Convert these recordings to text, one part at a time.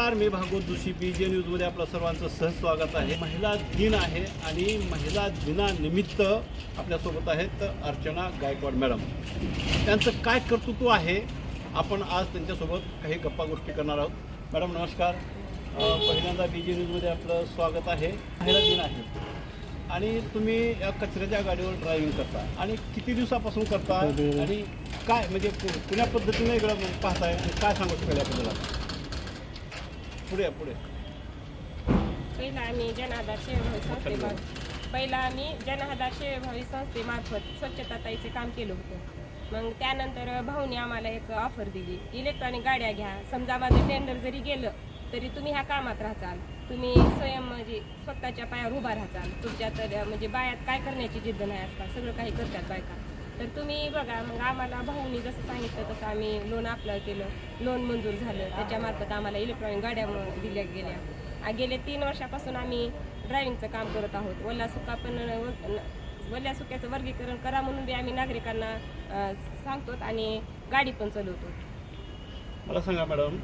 नमस्कार मी Bhagwat Joshi B J न्यूजमध्ये आपलं सर्वांचं सहज स्वागत आहे. महिला दिन आहे आणि महिला दिनानिमित्त आपल्यासोबत आहेत अर्चना गायकवाड मॅडम. त्यांचं काय कर्तृत्व आहे? आपण आज त्यांच्यासोबत काही गप्पा गोष्टी करणार आहोत. मॅडम नमस्कार. पहिल्यांदा बी जे न्यूजमध्ये आपलं स्वागत आहे. महिला दिन आहे. आणि तुम्ही या कचऱ्याच्या गाडीवर ड्रायव्हिंग करता. आणि किती दिवसापासून करता? आणि काय म्हणजे कुण्या पद्धतीने पाहताय? आणि काय सांगू शकाल याबद्दल? पुढे या, पुढे. पहिला आम्ही जनआधार सेवाभावी संस्थेमार्फत. पहिला आम्ही जनआधार सेवाभावी संस्थेमार्फत स्वच्छता ताईचे काम केलं होतं. मग त्यानंतर भाऊनी आम्हाला एक ऑफर दिली. इलेक्ट्रॉनिक गाड्या घ्या. समजा माझं टेंडर जरी गेलं तरी तुम्ही ह्या कामात राहचाल. तुम्ही स्वयं म्हणजे स्वतःच्या पायावर उभा राहचाल. तुमच्या तर म्हणजे बायात काय करण्याची जिद्द नाही आजकाल सगळं काही करतात बायका. तर तुम्ही बघा मग आम्हाला भाऊनी जसं सांगितलं तसं आम्ही लोन अप्लाय केलं. लोन मंजूर झालं. त्याच्यामार्फत आम्हाला इलेक्ट्रॉनिक गाड्या दिल्या गेल्या. आ, गेले तीन वर्षापासून आम्ही ड्रायव्हिंगचं काम करत आहोत. वल्ला सुका पण व- वल्या सुक्याचं वर्गीकरण करा म्हणून बी आम्ही नागरिकांना सांगतो आणि गाडी पण चालवतो मला सांगा मॅडम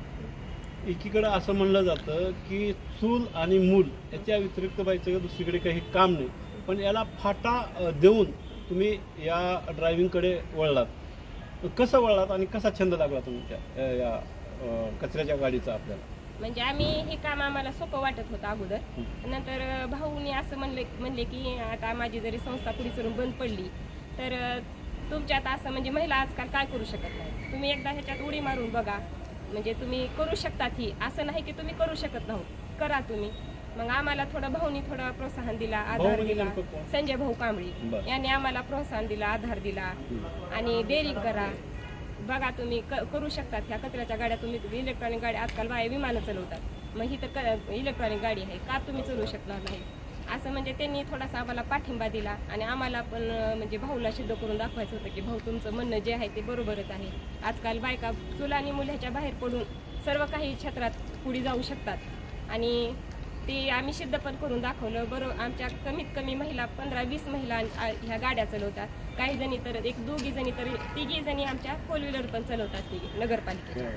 एकीकडं असं म्हणलं जातं की चूल आणि मूल याच्या व्यतिरिक्त बाईचं दुसरीकडे काही काम नाही. पण याला फाटा देऊन तुम्ही या ड्रायव्हिंगकडे वळलात. कसं वळलात आणि कसा छंद लागला तुमच्या या कचऱ्याच्या गाडीचा आपल्याला? म्हणजे आम्ही हे काम आम्हाला सोपं वाटत होतं अगोदर. नंतर भाऊनी असं म्हणले म्हणले की आता माझी जरी संस्था पुढे चलून बंद पडली तर तुमच्यात असं म्हणजे महिला आजकाल काय करू शकत नाही? तुम्ही एकदा ह्याच्यात उडी मारून बघा. म्हणजे तुम्ही करू शकतात ही असं नाही की तुम्ही करू शकत नाहो. करा तुम्ही. मग आम्हाला थोडं भाऊनी थोडं प्रोत्साहन दिला आधार म्हणजे दिला. नेमकं कोण? संजय भाऊ कांबळी. बरं. यांनी आम्हाला प्रोत्साहन दिला आधार दिला. आणि डेअरी करा. बघा तुम्ही क- करू शकतात. ह्या कचऱ्याच्या गाड्या तुम्ही इलेक्ट्रॉनिक गाड्या आजकाल बाया विमानं चालवतात. मग ही तर इलेक्ट्रॉनिक गाडी आहे. का तुम्ही चालवू शकणार नाही? असं म्हणजे त्यांनी थोडासा आम्हाला पाठिंबा दिला. आणि आम्हाला पण अं, म्हणजे भाऊला सिद्ध करून दाखवायचं होतं की भाऊ तुमचं म्हणणं जे आहे ते बरोबरच आहे. आजकाल बायका चुला आणि मुलाच्या बाहेर पडून सर्व काही क्षेत्रात पुढे जाऊ शकतात. आणि ते आम्ही सिद्ध पण करून दाखवलं. बरोबर आमच्या कमीत कमी महिला पंधरा वीस महिला ह्या गाड्या चालवतात. काही जणी तर एक दोघी जणी तर तिघी जणी आमच्या फोर व्हीलर पण चालवतात तिघी नगरपालिकेच्या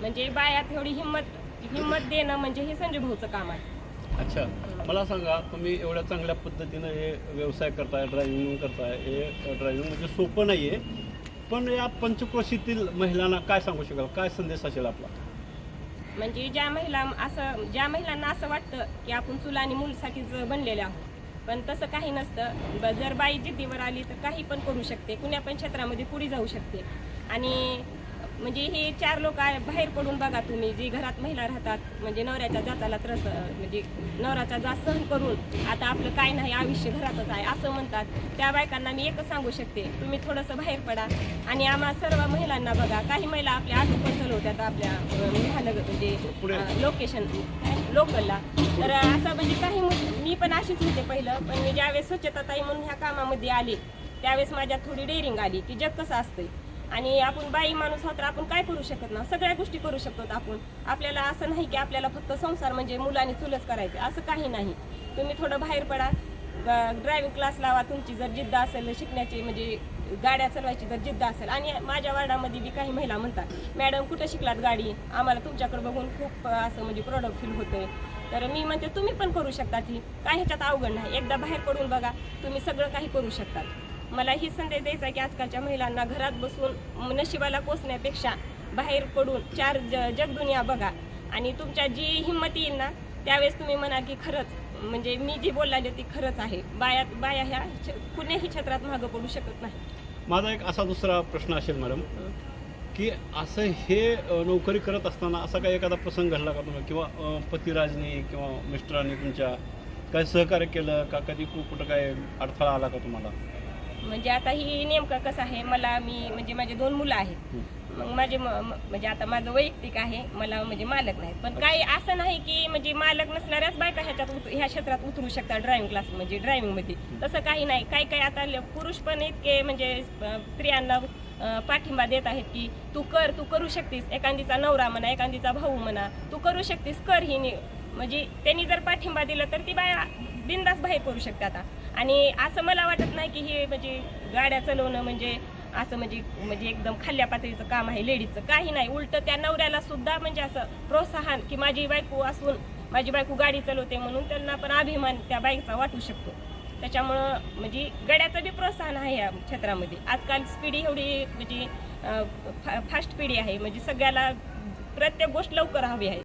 म्हणजे बायात एवढी हिंमत हिंमत देणं म्हणजे हे संजय भाऊचं काम आहे. अच्छा. मला सांगा तुम्ही एवढ्या चांगल्या पद्धतीनं हे व्यवसाय करताय ड्रायव्हिंग करताय. हे ड्रायव्हिंग म्हणजे सोपं नाही आहे पण या पंचक्रोशीतील महिलांना काय सांगू शकाल? काय संदेश असेल आपला? म्हणजे ज्या महिला असं ज्या महिलांना असं वाटतं की आपण चुला आणि मूलसाठीच बनलेले आहोत. पण तसं काही नसतं. ब- जर बाई जिद्दीवर आली तर काही पण करू शकते. कुण्या पण क्षेत्रामध्ये पुढे जाऊ शकते. आणि म्हणजे हे चार लोक आहे बाहेर पडून बघा तुम्ही जी घरात महिला राहतात म्हणजे नवऱ्याच्या जाताला त्रस म्हणजे नवऱ्याचा जात सहन करून आता आपलं काय नाही आयुष्य घरातच आहे असं म्हणतात. त्या बायकांना मी एकच सांगू शकते तुम्ही थोडंसं बाहेर पडा. आणि आम्हा सर्व महिलांना बघा काही महिला आपल्या आटो पण चालवतात आपल्या महानगर म्हणजे लोकेशन लोकलला तर असं म्हणजे काही मु- मी पण अशीच होते पहिलं पण मी ज्यावेळेस स्वच्छता ताई म्हणून ह्या कामामध्ये आले त्यावेळेस माझ्यात थोडी डेअरिंग आली की जग कसं असतंय. आणि आपण बाई माणूस आहोत तर आपण काय करू शकत ना सगळ्या गोष्टी करू शकतो आपण. आपल्याला असं नाही की आपल्याला फक्त संसार म्हणजे मुलांनी चुलच करायचे असं काही नाही. तुम्ही थोडं बाहेर पडा. ड्रायव्हिंग क्लास लावा. तुमची जर जिद्द असेल शिकण्याची म्हणजे गाड्या चालवायची जर जिद्द असेल. आणि माझ्या वार्डामध्ये बी काही महिला म्हणतात मॅडम कुठं शिकलात गाडी? आम्हाला तुमच्याकडे बघून खूप असं म्हणजे प्रोडक्ट फील होतंय. तर मी म्हणते तुम्ही पण करू शकता ती. काय ह्याच्यात अवघड नाही. एकदा बाहेर पडून बघा. तुम्ही सगळं काही करू शकतात. मला ही संदेश द्यायचा की आजकालच्या महिलांना घरात बसून नशिबाला पोचण्यापेक्षा बाहेर पडून चार ज जगदुनिया बघा. आणि तुमच्या जी हिंमत येईल ना त्यावेळेस तुम्ही म्हणा की खरंच म्हणजे मी जी बोललेली ती खरंच आहे. बाया बाया ह्या क्ष- क्षेत्रात मागं पडू शकत नाही. माझा एक असा दुसरा प्रश्न असेल मॅडम की असं हे नोकरी करत असताना असा काही एखादा प्रसंग घडला का तुम्हाला? किंवा पतिराजनी किंवा मिस्टरांनी तुमच्या काय सहकार्य केलं का? कधी कु- कुठं काय अडथळा आला का तुम्हाला? म्हणजे आता ही नेमकं कसं आहे? मला मी म्हणजे माझे दोन मुलं आहेत. मग माझे म्हणजे आता माझं वैयक्तिक आहे मला म्हणजे मालक नाही पण काही असं नाही की म्हणजे मालक नसणाऱ्याच बायका ह्याच्यात उत- ह्या क्षेत्रात उतरू शकतात ड्रायव्हिंग क्लास म्हणजे ड्रायव्हिंगमध्ये. तसं काही नाही. काही काही आता पुरुष पण इतके म्हणजे स्त्रियांना पाठिंबा देत आहेत की तू कर तू करू शकतीस. एखादीचा नवरा म्हणा एखादीचा भाऊ म्हणा तू करू शकतीस. कर ही म्हणजे त्यांनी जर पाठिंबा दिला तर ती बाया बिंदास बाहेर करू शकते आता. आणि असं मला वाटत नाही की हे म्हणजे गाड्या चालवणं म्हणजे असं म्हणजे म्हणजे एकदम खाल्ल्या पातळीचं काम आहे लेडीजचं काही नाही. उलट त्या नवऱ्याला सुद्धा म्हणजे असं प्रोत्साहन की माझी बायको असून माझी बायको गाडी चालवते म्हणून त्यांना पण अभिमान त्या बाईकचा वाटू शकतो. त्याच्यामुळं म्हणजे गड्याचं बी प्रोत्साहन आहे या क्षेत्रामध्ये. आजकाल स्पीडी एवढी म्हणजे फास्ट पिढी आहे. म्हणजे सगळ्याला प्रत्येक गोष्ट लवकर हवी आहे.